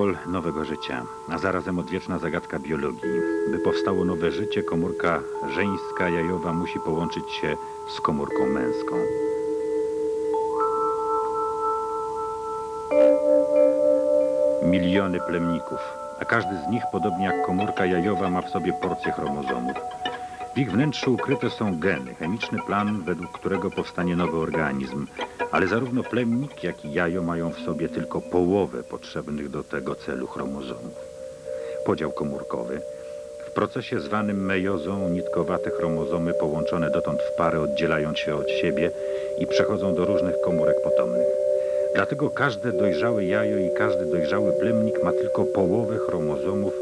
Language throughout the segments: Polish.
Symbol nowego życia, a zarazem odwieczna zagadka biologii. By powstało nowe życie, komórka żeńska jajowa musi połączyć się z komórką męską. Miliony plemników, a każdy z nich, podobnie jak komórka jajowa, ma w sobie porcję chromozomów. W ich wnętrzu ukryte są geny, chemiczny plan, według którego powstanie nowy organizm, ale zarówno plemnik, jak i jajo mają w sobie tylko połowę potrzebnych do tego celu chromozomów. Podział komórkowy. W procesie zwanym mejozą nitkowate chromozomy połączone dotąd w pary oddzielają się od siebie i przechodzą do różnych komórek potomnych. Dlatego każde dojrzałe jajo i każdy dojrzały plemnik ma tylko połowę chromozomów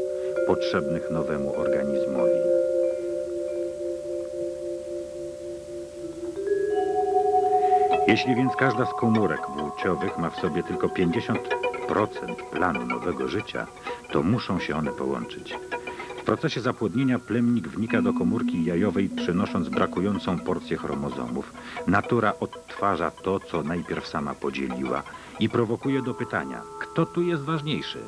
potrzebnych nowemu organizmowi. Jeśli więc każda z komórek płciowych ma w sobie tylko 50% planu nowego życia, to muszą się one połączyć. W procesie zapłodnienia plemnik wnika do komórki jajowej, przynosząc brakującą porcję chromozomów. Natura odtwarza to, co najpierw sama podzieliła i prowokuje do pytania, kto tu jest ważniejszy?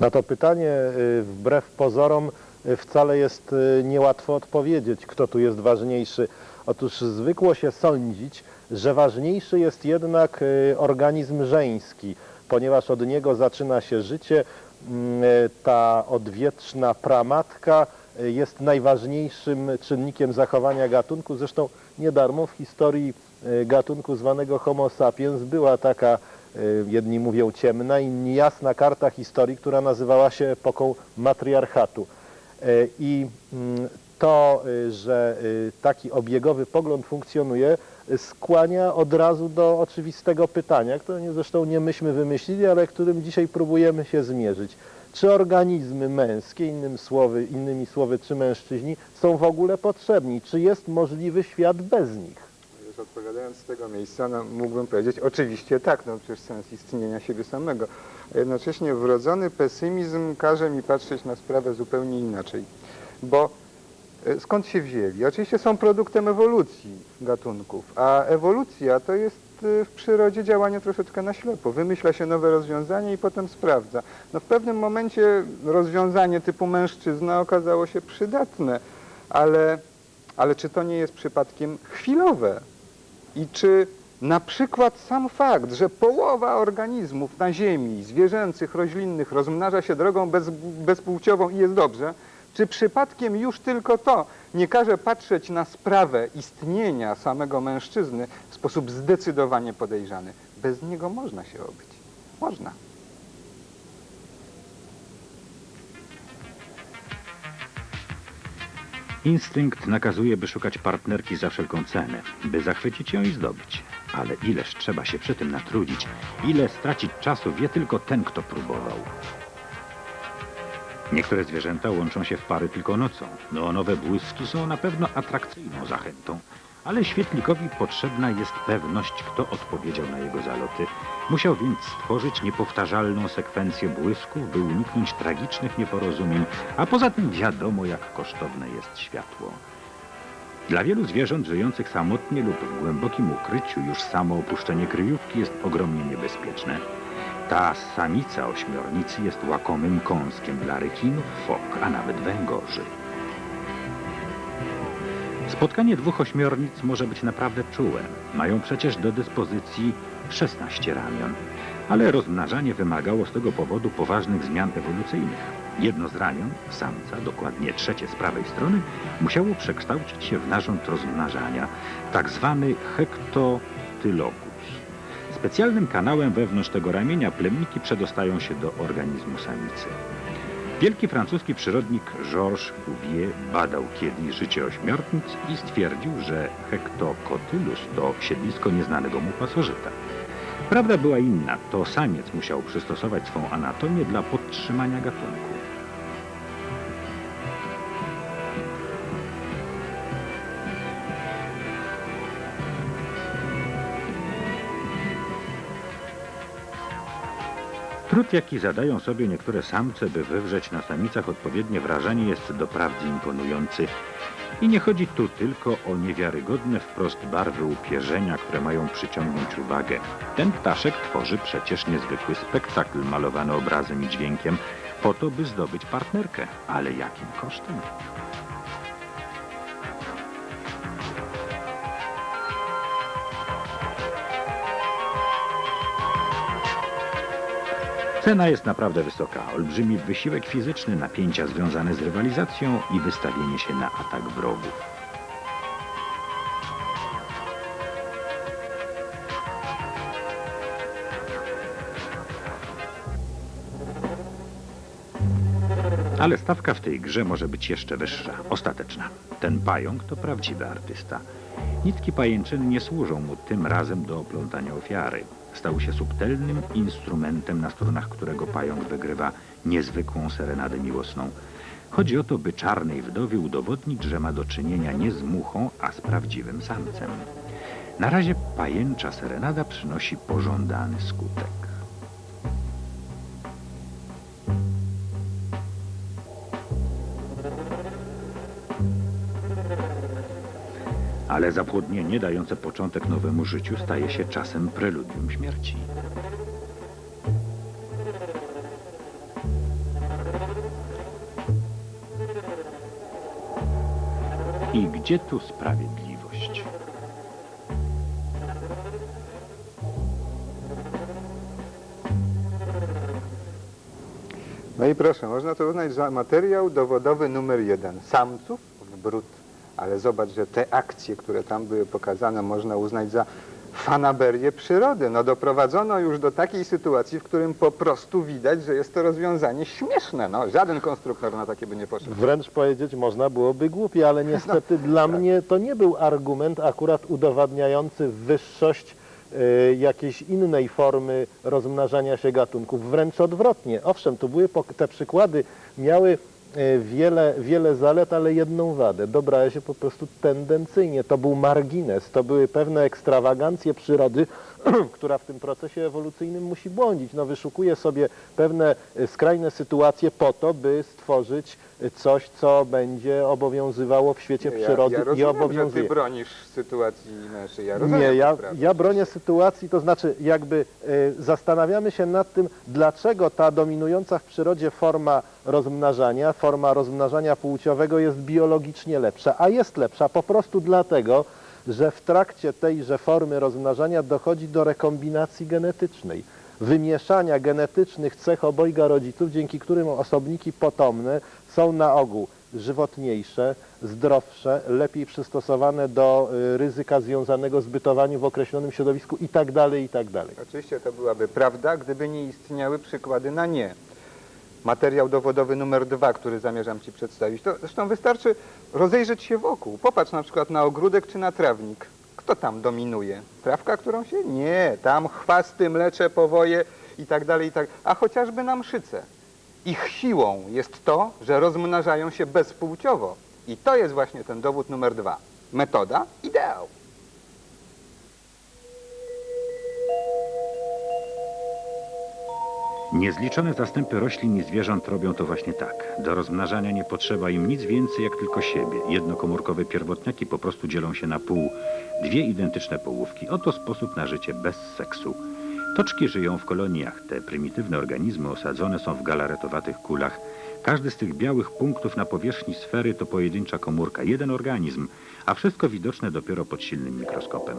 Na to pytanie y, wbrew pozorom y, wcale jest y, niełatwo odpowiedzieć, kto tu jest ważniejszy. Otóż zwykło się sądzić, że ważniejszy jest jednak organizm żeński, ponieważ od niego zaczyna się życie. Mm, Ta odwieczna pramatka jest najważniejszym czynnikiem zachowania gatunku. Zresztą nie darmo w historii gatunku zwanego Homo sapiens była taka jedni mówią ciemna, inni jasna karta historii, która nazywała się epoką matriarchatu. Y, I mm, to, y, że y, taki obiegowy pogląd funkcjonuje, y, skłania od razu do oczywistego pytania, które zresztą nie myśmy wymyślili, ale którym dzisiaj próbujemy się zmierzyć. Czy organizmy męskie, innym słowy, innymi słowy, czy mężczyźni są w ogóle potrzebni? Czy jest możliwy świat bez nich? Odpowiadając z tego miejsca, no, mógłbym powiedzieć, oczywiście tak, no przecież sens istnienia siebie samego. A jednocześnie wrodzony pesymizm każe mi patrzeć na sprawę zupełnie inaczej. Bo e, skąd się wzięli? Oczywiście są produktem ewolucji gatunków, a ewolucja to jest e, w przyrodzie działanie troszeczkę na ślepo. Wymyśla się nowe rozwiązanie i potem sprawdza. No w pewnym momencie rozwiązanie typu mężczyzna okazało się przydatne, ale, ale czy to nie jest przypadkiem chwilowe? I czy na przykład sam fakt, że połowa organizmów na Ziemi, zwierzęcych, roślinnych, rozmnaża się drogą bez, bezpłciową i jest dobrze, czy przypadkiem już tylko to nie każe patrzeć na sprawę istnienia samego mężczyzny w sposób zdecydowanie podejrzany? Bez niego można się obyć. Można. Instynkt nakazuje, by szukać partnerki za wszelką cenę, by zachwycić ją i zdobyć. Ale ileż trzeba się przy tym natrudzić, ile stracić czasu wie tylko ten, kto próbował. Niektóre zwierzęta łączą się w pary tylko nocą. Neonowe błyski są na pewno atrakcyjną zachętą, ale świetlikowi potrzebna jest pewność, kto odpowiedział na jego zaloty. Musiał więc stworzyć niepowtarzalną sekwencję błysków, by uniknąć tragicznych nieporozumień, a poza tym wiadomo, jak kosztowne jest światło. Dla wielu zwierząt żyjących samotnie lub w głębokim ukryciu już samo opuszczenie kryjówki jest ogromnie niebezpieczne. Ta samica ośmiornicy jest łakomym kąskiem dla rekinów, fok, a nawet węgorzy. Spotkanie dwóch ośmiornic może być naprawdę czułe. Mają przecież do dyspozycji 16 ramion. Ale rozmnażanie wymagało z tego powodu poważnych zmian ewolucyjnych. Jedno z ramion, samca, dokładnie trzecie z prawej strony, musiało przekształcić się w narząd rozmnażania, tak zwany hektotylokus. Specjalnym kanałem wewnątrz tego ramienia plemniki przedostają się do organizmu samicy. Wielki francuski przyrodnik Georges Cuvier badał kiedyś życie ośmiornic i stwierdził, że Hectocotylus to siedlisko nieznanego mu pasożyta. Prawda była inna, to samiec musiał przystosować swą anatomię dla podtrzymania gatunku. Trud, jaki zadają sobie niektóre samce, by wywrzeć na samicach odpowiednie wrażenie, jest doprawdy imponujący. I nie chodzi tu tylko o niewiarygodne wprost barwy upierzenia, które mają przyciągnąć uwagę. Ten ptaszek tworzy przecież niezwykły spektakl malowany obrazem i dźwiękiem po to, by zdobyć partnerkę. Ale jakim kosztem? Cena jest naprawdę wysoka. Olbrzymi wysiłek fizyczny, napięcia związane z rywalizacją i wystawienie się na atak wrogów. Ale stawka w tej grze może być jeszcze wyższa, ostateczna. Ten pająk to prawdziwy artysta. Nitki pajęczyny nie służą mu tym razem do oplątania ofiary. Stał się subtelnym instrumentem, na strunach którego pająk wygrywa niezwykłą serenadę miłosną. Chodzi o to, by czarnej wdowie udowodnić, że ma do czynienia nie z muchą, a z prawdziwym samcem. Na razie pajęcza serenada przynosi pożądany skutek. Ale zapłodnienie dające początek nowemu życiu staje się czasem preludium śmierci. I gdzie tu sprawiedliwość? No i proszę, można to uznać za materiał dowodowy numer jeden. Samców brud. Ale zobacz, że te akcje, które tam były pokazane, można uznać za fanaberię przyrody. No doprowadzono już do takiej sytuacji, w którym po prostu widać, że jest to rozwiązanie śmieszne. No, żaden konstruktor na takie by nie poszedł. Wręcz powiedzieć można byłoby głupie, ale niestety dla mnie to nie był argument akurat udowadniający wyższość e, jakiejś innej formy rozmnażania się gatunków. Wręcz odwrotnie. Owszem, tu były te przykłady miały wiele, wiele zalet, ale jedną wadę. Dobrała się po prostu tendencyjnie. To był margines, to były pewne ekstrawagancje przyrody, która w tym procesie ewolucyjnym musi błądzić. No, wyszukuje sobie pewne e, skrajne sytuacje po to, by stworzyć e, coś, co będzie obowiązywało w świecie Ja, przyrody ja i rozumiem, że obowiązuje. ty bronisz sytuacji naszej. Ja rozumiem Nie, ja, ja bronię sytuacji, to znaczy jakby e, zastanawiamy się nad tym, dlaczego ta dominująca w przyrodzie forma rozmnażania, forma rozmnażania płciowego jest biologicznie lepsza, a jest lepsza po prostu dlatego, że w trakcie tejże formy rozmnażania dochodzi do rekombinacji genetycznej, wymieszania genetycznych cech obojga rodziców, dzięki którym osobniki potomne są na ogół żywotniejsze, zdrowsze, lepiej przystosowane do y, ryzyka związanego z bytowaniem w określonym środowisku i tak dalej, i tak dalej. Oczywiście to byłaby prawda, gdyby nie istniały przykłady na nie. Materiał dowodowy numer dwa, który zamierzam Ci przedstawić, to zresztą wystarczy rozejrzeć się wokół. Popatrz na przykład na ogródek czy na trawnik. Kto tam dominuje? Trawka, którą się? Nie, tam chwasty, mlecze, powoje i tak dalej, i tak A chociażby na mszyce. Ich siłą jest to, że rozmnażają się bezpłciowo. I to jest właśnie ten dowód numer dwa. Metoda, ideał. Niezliczone zastępy roślin i zwierząt robią to właśnie tak. Do rozmnażania nie potrzeba im nic więcej jak tylko siebie. Jednokomórkowe pierwotniaki po prostu dzielą się na pół. Dwie identyczne połówki. Oto sposób na życie bez seksu. Toczki żyją w koloniach. Te prymitywne organizmy osadzone są w galaretowatych kulach. Każdy z tych białych punktów na powierzchni sfery to pojedyncza komórka, jeden organizm, a wszystko widoczne dopiero pod silnym mikroskopem.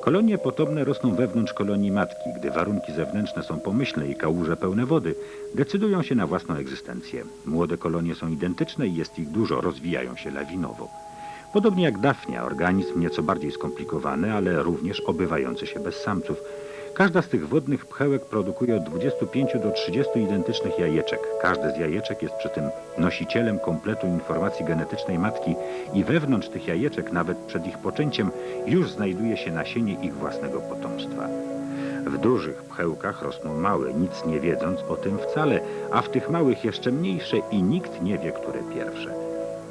Kolonie potomne rosną wewnątrz kolonii matki. Gdy warunki zewnętrzne są pomyślne i kałuże pełne wody, decydują się na własną egzystencję. Młode kolonie są identyczne i jest ich dużo, rozwijają się lawinowo. Podobnie jak Dafnia, organizm nieco bardziej skomplikowany, ale również obywający się bez samców. Każda z tych wodnych pchełek produkuje od 25 do 30 identycznych jajeczek. Każde z jajeczek jest przy tym nosicielem kompletu informacji genetycznej matki i wewnątrz tych jajeczek, nawet przed ich poczęciem, już znajduje się nasienie ich własnego potomstwa. W dużych pchełkach rosną małe, nic nie wiedząc o tym wcale, a w tych małych jeszcze mniejsze i nikt nie wie, które pierwsze.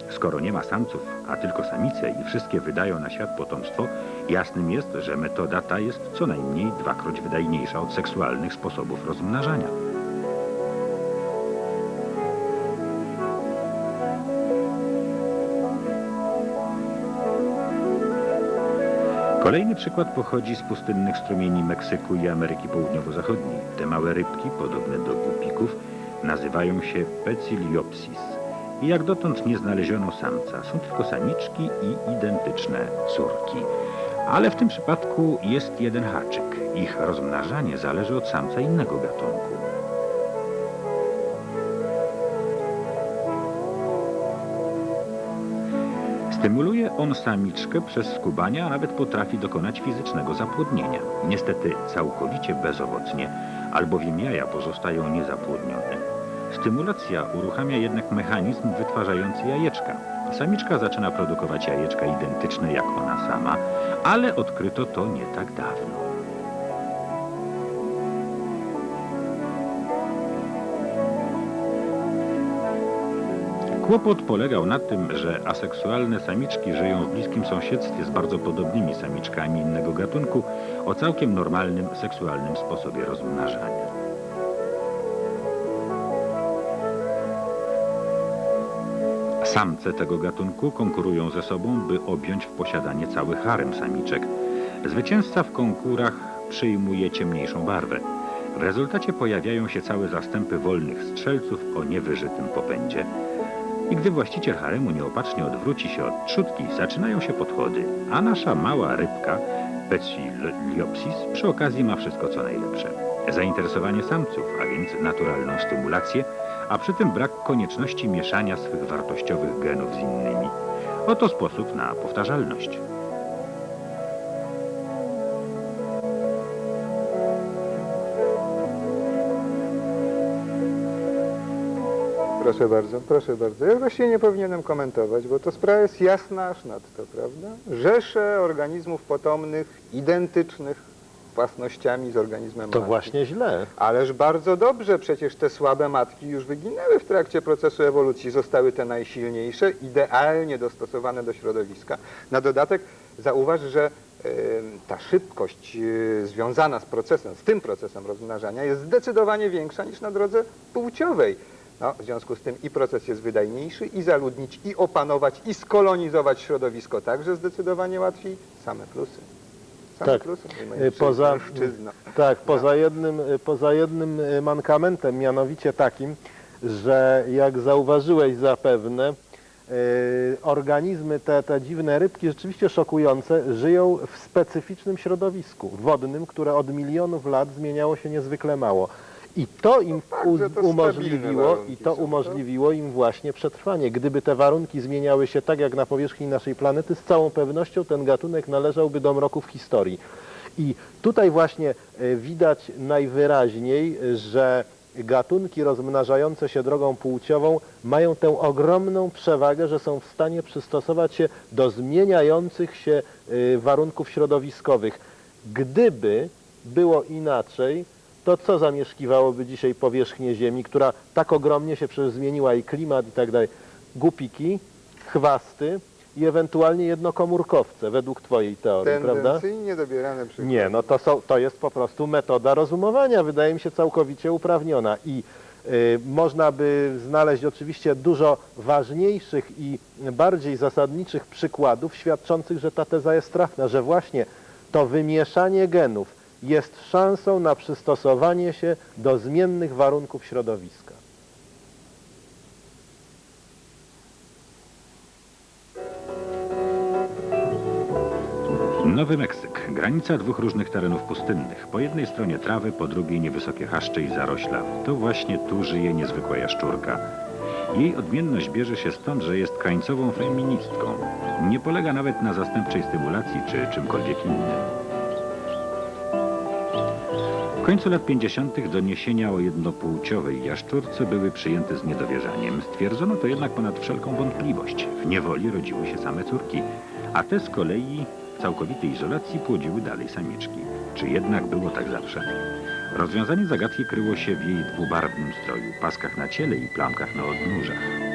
Skoro nie ma samców, a tylko samice i wszystkie wydają na świat potomstwo, jasnym jest, że metoda ta jest co najmniej dwakroć wydajniejsza od seksualnych sposobów rozmnażania. Kolejny przykład pochodzi z pustynnych strumieni Meksyku i Ameryki Południowo-Zachodniej. Te małe rybki, podobne do gupików, nazywają się Peciliopsis. I jak dotąd nie znaleziono samca, są tylko samiczki i identyczne córki. Ale w tym przypadku jest jeden haczyk. Ich rozmnażanie zależy od samca innego gatunku. Stymuluje on samiczkę przez skubanie, a nawet potrafi dokonać fizycznego zapłodnienia. Niestety całkowicie bezowocnie, albowiem jaja pozostają niezapłodnione. Stymulacja uruchamia jednak mechanizm wytwarzający jajeczka. Samiczka zaczyna produkować jajeczka identyczne jak ona sama, ale odkryto to nie tak dawno. Kłopot polegał na tym, że aseksualne samiczki żyją w bliskim sąsiedztwie z bardzo podobnymi samiczkami innego gatunku o całkiem normalnym seksualnym sposobie rozmnażania. Samce tego gatunku konkurują ze sobą, by objąć w posiadanie cały harem samiczek. Zwycięzca w konkurach przyjmuje ciemniejszą barwę. W rezultacie pojawiają się całe zastępy wolnych strzelców o niewyżytym popędzie. I gdy właściciel haremu nieopatrznie odwróci się od trzutki, zaczynają się podchody, a nasza mała rybka, Peciliopsis, przy okazji ma wszystko co najlepsze. Zainteresowanie samców, a więc naturalną stymulację, a przy tym brak konieczności mieszania swych wartościowych genów z innymi. Oto sposób na powtarzalność. Proszę bardzo, proszę bardzo. Ja właściwie nie powinienem komentować, bo to sprawa jest jasna aż nadto, prawda? Rzesze organizmów potomnych, identycznych własnościami z organizmem To matki. właśnie źle. Ależ bardzo dobrze, przecież te słabe matki już wyginęły w trakcie procesu ewolucji. Zostały te najsilniejsze, idealnie dostosowane do środowiska. Na dodatek zauważ, że ta szybkość e, związana z procesem, z tym procesem rozmnażania jest zdecydowanie większa niż na drodze płciowej. No, w związku z tym i proces jest wydajniejszy, i zaludnić, i opanować, i skolonizować środowisko także zdecydowanie łatwiej. Same plusy. Same Tak. plusy. Y, mężczyzno, Poza, tak, poza jednym, y, poza jednym y, mankamentem, mianowicie takim, że jak zauważyłeś zapewne, organizmy, te, te dziwne rybki, rzeczywiście szokujące, żyją w specyficznym środowisku wodnym, które od milionów lat zmieniało się niezwykle mało. I to im u- że to umożliwiło, warunki i to są, umożliwiło im właśnie przetrwanie. Gdyby te warunki zmieniały się tak jak na powierzchni naszej planety, z całą pewnością ten gatunek należałby do mroków historii. I tutaj właśnie e, widać najwyraźniej, że gatunki rozmnażające się drogą płciową mają tę ogromną przewagę, że są w stanie przystosować się do zmieniających się e, warunków środowiskowych. Gdyby było inaczej, to co zamieszkiwałoby dzisiaj powierzchnię Ziemi, która tak ogromnie się przecież zmieniła i klimat i tak dalej? Gupiki, chwasty i ewentualnie jednokomórkowce, według Twojej teorii, prawda? Tendencyjnie dobierane przykłady. Nie, no to, są, to jest po prostu metoda rozumowania, wydaje mi się całkowicie uprawniona i y, można by znaleźć oczywiście dużo ważniejszych i bardziej zasadniczych przykładów świadczących, że ta teza jest trafna, że właśnie to wymieszanie genów jest szansą na przystosowanie się do zmiennych warunków środowiska. Nowy Meksyk. Granica dwóch różnych terenów pustynnych. Po jednej stronie trawy, po drugiej niewysokie chaszcze i zarośla. To właśnie tu żyje niezwykła jaszczurka. Jej odmienność bierze się stąd, że jest krańcową feministką. Nie polega nawet na zastępczej stymulacji czy czymkolwiek innym. Końcu lat 50. doniesienia o jednopłciowej jaszczurce były przyjęte z niedowierzaniem. Stwierdzono to jednak ponad wszelką wątpliwość. W niewoli rodziły się same córki, a te z kolei w całkowitej izolacji płodziły dalej samiczki. Czy jednak było tak zawsze? Rozwiązanie zagadki kryło się w jej dwubarwnym stroju, paskach na ciele i plamkach na odnóżach.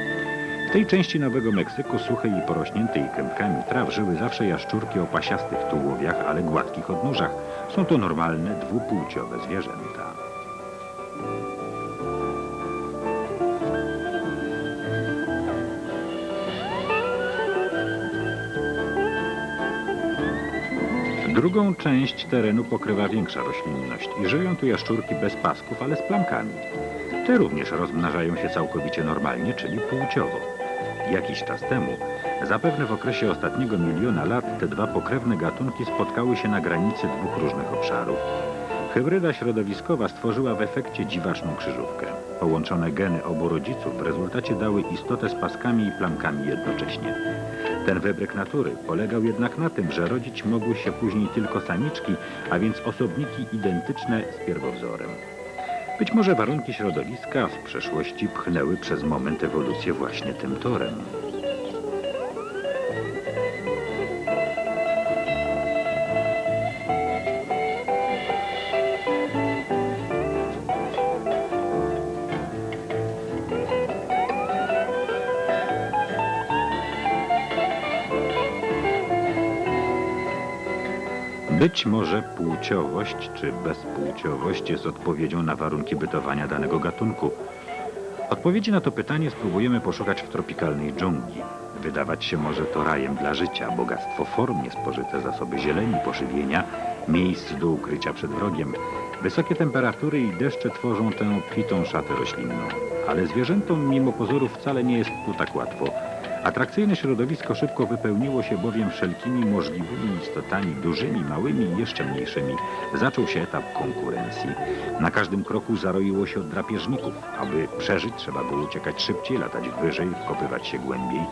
Tej części Nowego Meksyku, suchej i porośniętej kępkami traw, żyły zawsze jaszczurki o pasiastych tułowiach, ale gładkich odnóżach. Są to normalne, dwupłciowe zwierzęta. Drugą część terenu pokrywa większa roślinność i żyją tu jaszczurki bez pasków, ale z plamkami. Te również rozmnażają się całkowicie normalnie, czyli płciowo. Jakiś czas temu, zapewne w okresie ostatniego miliona lat, te dwa pokrewne gatunki spotkały się na granicy dwóch różnych obszarów. Hybryda środowiskowa stworzyła w efekcie dziwaczną krzyżówkę. Połączone geny obu rodziców w rezultacie dały istotę z paskami i plamkami jednocześnie. Ten wybryk natury polegał jednak na tym, że rodzić mogły się później tylko samiczki, a więc osobniki identyczne z pierwowzorem. Być może warunki środowiska w przeszłości pchnęły przez moment ewolucję właśnie tym torem. Być może płciowość czy bezpłciowość jest odpowiedzią na warunki bytowania danego gatunku. Odpowiedzi na to pytanie spróbujemy poszukać w tropikalnej dżungli. Wydawać się może to rajem dla życia, bogactwo form, niespożyte zasoby zieleni, pożywienia, miejsc do ukrycia przed wrogiem. Wysokie temperatury i deszcze tworzą tę obfitą szatę roślinną. Ale zwierzętom mimo pozorów wcale nie jest tu tak łatwo. Atrakcyjne środowisko szybko wypełniło się bowiem wszelkimi możliwymi istotami, dużymi, małymi i jeszcze mniejszymi. Zaczął się etap konkurencji. Na każdym kroku zaroiło się od drapieżników. Aby przeżyć, trzeba było uciekać szybciej, latać wyżej, wkopywać się głębiej.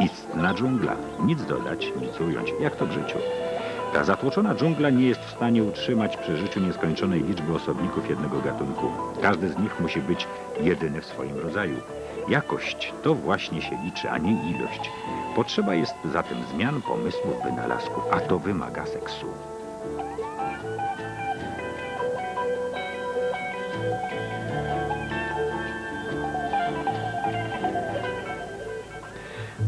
Istna dżungla. Nic dodać, nic ująć, jak to w życiu. Ta zatłoczona dżungla nie jest w stanie utrzymać przy życiu nieskończonej liczby osobników jednego gatunku. Każdy z nich musi być jedyny w swoim rodzaju. Jakość to właśnie się liczy, a nie ilość. Potrzeba jest zatem zmian, pomysłów, wynalazków, a to wymaga seksu.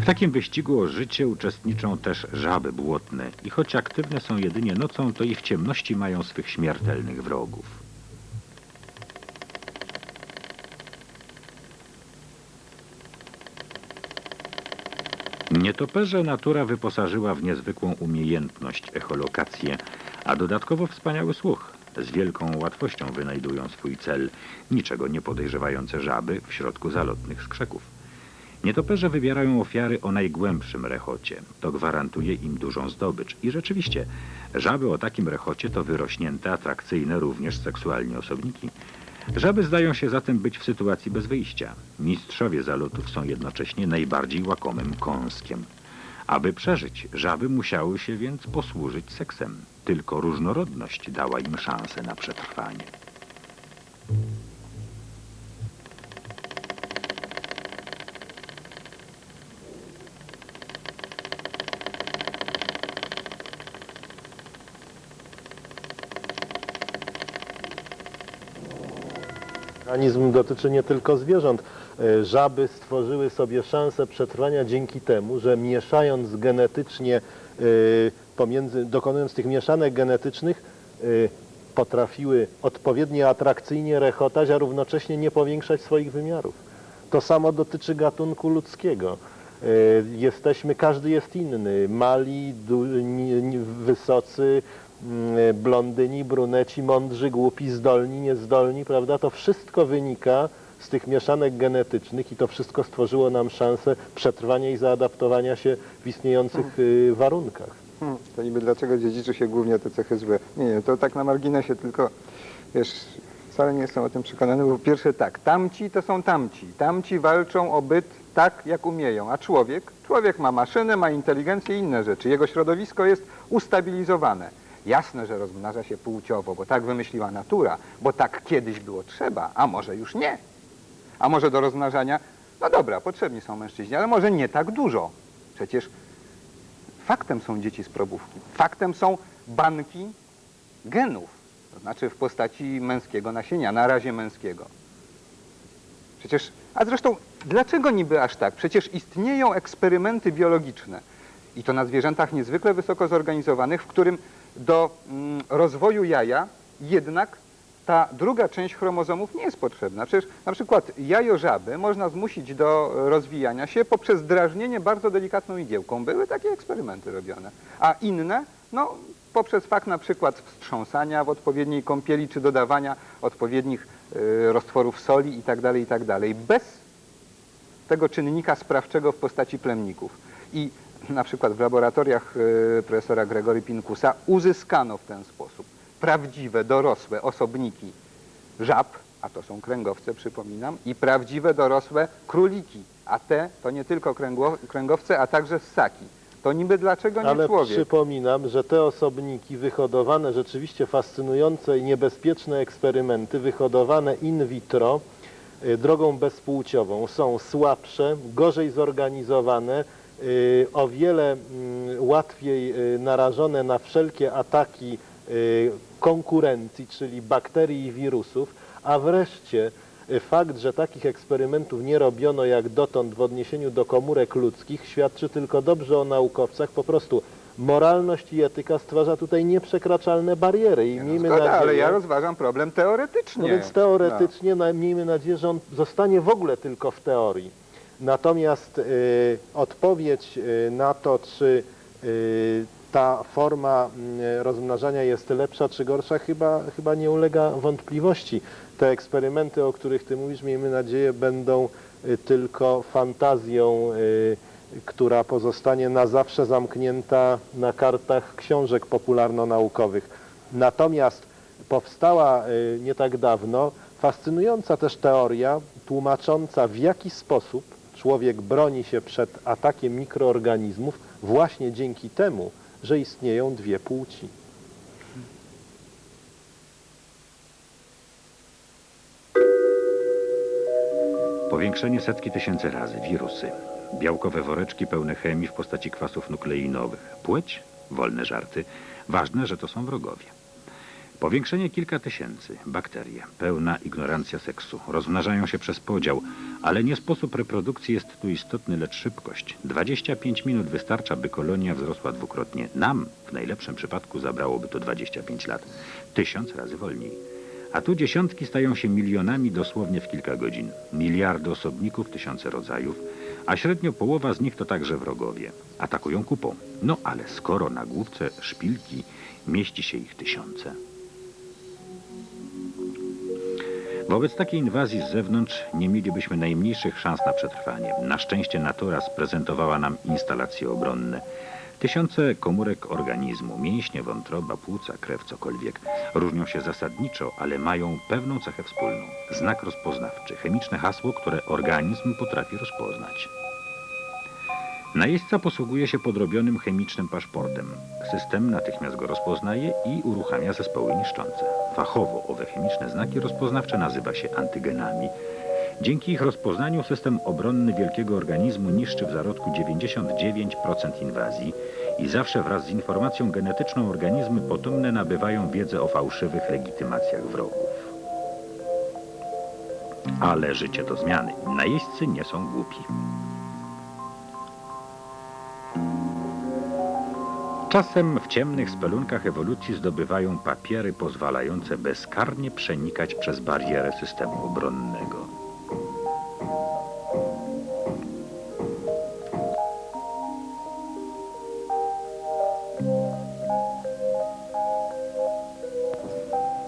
W takim wyścigu o życie uczestniczą też żaby błotne i choć aktywne są jedynie nocą, to i w ciemności mają swych śmiertelnych wrogów. Nietoperze natura wyposażyła w niezwykłą umiejętność echolokację, a dodatkowo wspaniały słuch. Z wielką łatwością wynajdują swój cel, niczego nie podejrzewające żaby w środku zalotnych skrzeków. Nietoperze wybierają ofiary o najgłębszym rechocie. To gwarantuje im dużą zdobycz. I rzeczywiście, żaby o takim rechocie to wyrośnięte, atrakcyjne również seksualnie osobniki. Żaby zdają się zatem być w sytuacji bez wyjścia. Mistrzowie zalotów są jednocześnie najbardziej łakomym kąskiem. Aby przeżyć, żaby musiały się więc posłużyć seksem. Tylko różnorodność dała im szansę na przetrwanie. Mechanizm dotyczy nie tylko zwierząt. E, Żaby stworzyły sobie szansę przetrwania dzięki temu, że mieszając genetycznie, e, pomiędzy, dokonując tych mieszanek genetycznych, e, potrafiły odpowiednio atrakcyjnie rechotać, a równocześnie nie powiększać swoich wymiarów. To samo dotyczy gatunku ludzkiego. Jesteśmy, każdy jest inny. Mali, wysocy, blondyni, bruneci, mądrzy, głupi, zdolni, niezdolni, prawda? To wszystko wynika z tych mieszanek genetycznych i to wszystko stworzyło nam szansę przetrwania i zaadaptowania się w istniejących y, warunkach. Hmm, to niby dlaczego dziedziczy się głównie te cechy złe? Nie, nie, to tak na marginesie, tylko wiesz, wcale nie jestem o tym przekonany, bo po pierwsze tak, tamci to są tamci. Tamci walczą o byt tak, jak umieją, a człowiek? Człowiek ma maszynę, ma inteligencję i inne rzeczy. Jego środowisko jest ustabilizowane. Jasne, że rozmnaża się płciowo, bo tak wymyśliła natura, bo tak kiedyś było trzeba, a może już nie. A może do rozmnażania, no dobra, potrzebni są mężczyźni, ale może nie tak dużo. Przecież Faktem są dzieci z probówki. Faktem są banki genów, to znaczy w postaci męskiego nasienia, na razie męskiego. Przecież, a zresztą, dlaczego niby aż tak? Przecież istnieją eksperymenty biologiczne i to na zwierzętach niezwykle wysoko zorganizowanych, w którym do mm, rozwoju jaja jednak ta druga część chromozomów nie jest potrzebna. Przecież na przykład jajo żaby można zmusić do rozwijania się poprzez drażnienie bardzo delikatną igiełką. Były takie eksperymenty robione. A inne No, poprzez fakt na przykład wstrząsania w odpowiedniej kąpieli, czy dodawania odpowiednich y, roztworów soli itd., itd. Bez tego czynnika sprawczego w postaci plemników. I na przykład w laboratoriach y, profesora Gregory Pinkusa uzyskano w ten sposób prawdziwe, dorosłe osobniki żab, a to są kręgowce, przypominam, i prawdziwe dorosłe króliki, a te to nie tylko kręgowce, a także ssaki. To niby dlaczego nie Ale człowiek? przypominam, że te osobniki wyhodowane, rzeczywiście fascynujące i niebezpieczne eksperymenty, wyhodowane in vitro, y, drogą bezpłciową, są słabsze, gorzej zorganizowane, o wiele mm, łatwiej y, narażone na wszelkie ataki y, konkurencji, czyli bakterii i wirusów, a wreszcie y, fakt, że takich eksperymentów nie robiono jak dotąd w odniesieniu do komórek ludzkich, świadczy tylko dobrze o naukowcach. Po prostu moralność i etyka stwarza tutaj nieprzekraczalne bariery i miejmy no zgoda, nadzieję, ale ja rozważam problem teoretycznie. no więc teoretycznie na, miejmy nadzieję, że on zostanie w ogóle tylko w teorii. Natomiast y, odpowiedź y, na to, czy y, ta forma rozmnażania jest lepsza czy gorsza, chyba, chyba nie ulega wątpliwości. Te eksperymenty, o których Ty mówisz, miejmy nadzieję, będą tylko fantazją, która pozostanie na zawsze zamknięta na kartach książek popularno-naukowych. Natomiast powstała nie tak dawno fascynująca też teoria tłumacząca w jaki sposób człowiek broni się przed atakiem mikroorganizmów właśnie dzięki temu, że istnieją dwie płci. Powiększenie setki tysięcy razy, wirusy, białkowe woreczki pełne chemii w postaci kwasów nukleinowych, płeć, wolne żarty, ważne, że to są wrogowie. Powiększenie kilka tysięcy, bakterie, pełna ignorancja seksu, rozmnażają się przez podział, ale nie sposób reprodukcji jest tu istotny, lecz szybkość. 25 minut wystarcza, by kolonia wzrosła dwukrotnie. Nam, w najlepszym przypadku, zabrałoby to 25 lat. Tysiąc razy wolniej. A tu dziesiątki stają się milionami dosłownie w kilka godzin. Miliardy osobników, tysiące rodzajów, a średnio połowa z nich to także wrogowie. Atakują kupą. No ale skoro na główce szpilki mieści się ich tysiące. Wobec takiej inwazji z zewnątrz nie mielibyśmy najmniejszych szans na przetrwanie. Na szczęście natura sprezentowała nam instalacje obronne. Tysiące komórek organizmu, mięśnie, wątroba, płuca, krew, cokolwiek, różnią się zasadniczo, ale mają pewną cechę wspólną. Znak rozpoznawczy, chemiczne hasło, które organizm potrafi rozpoznać. Najeźdźca posługuje się podrobionym chemicznym paszportem. System natychmiast go rozpoznaje i uruchamia zespoły niszczące. Fachowo owe chemiczne znaki rozpoznawcze nazywa się antygenami. Dzięki ich rozpoznaniu system obronny wielkiego organizmu niszczy w zarodku 99% inwazji i zawsze wraz z informacją genetyczną organizmy potomne nabywają wiedzę o fałszywych legitymacjach wrogów. Ale życie to zmiany. Najeźdźcy nie są głupi. Czasem w ciemnych spelunkach ewolucji zdobywają papiery pozwalające bezkarnie przenikać przez barierę systemu obronnego.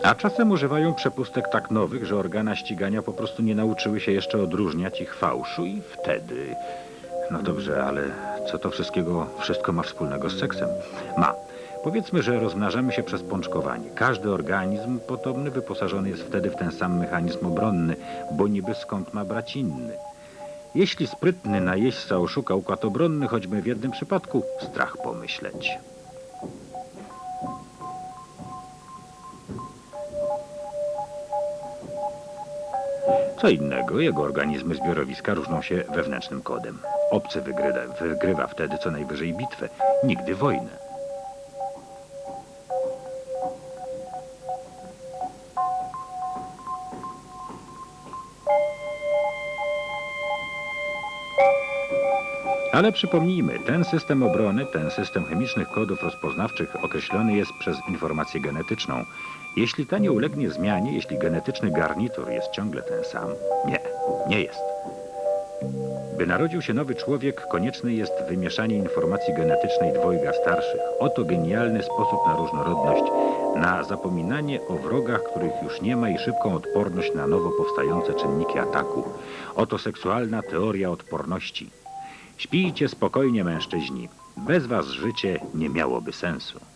A czasem używają przepustek tak nowych, że organa ścigania po prostu nie nauczyły się jeszcze odróżniać ich fałszu i wtedy... No dobrze, ale co to wszystkiego, wszystko ma wspólnego z seksem? Ma. Powiedzmy, że rozmnażamy się przez pączkowanie. Każdy organizm potomny wyposażony jest wtedy w ten sam mechanizm obronny, bo niby skąd ma brać inny. Jeśli sprytny najeźdźca oszuka układ obronny, choćby w jednym przypadku, strach pomyśleć. Co innego, jego organizmy zbiorowiska różnią się wewnętrznym kodem. Obcy wygrywa, wygrywa wtedy co najwyżej bitwę, nigdy wojnę. Ale przypomnijmy, ten system obrony, ten system chemicznych kodów rozpoznawczych określony jest przez informację genetyczną. Jeśli ta nie ulegnie zmianie, jeśli genetyczny garnitur jest ciągle ten sam, nie, nie jest. By narodził się nowy człowiek, konieczne jest wymieszanie informacji genetycznej dwojga starszych. Oto genialny sposób na różnorodność, na zapominanie o wrogach, których już nie ma i szybką odporność na nowo powstające czynniki ataku. Oto seksualna teoria odporności. Śpijcie spokojnie, mężczyźni. Bez was życie nie miałoby sensu.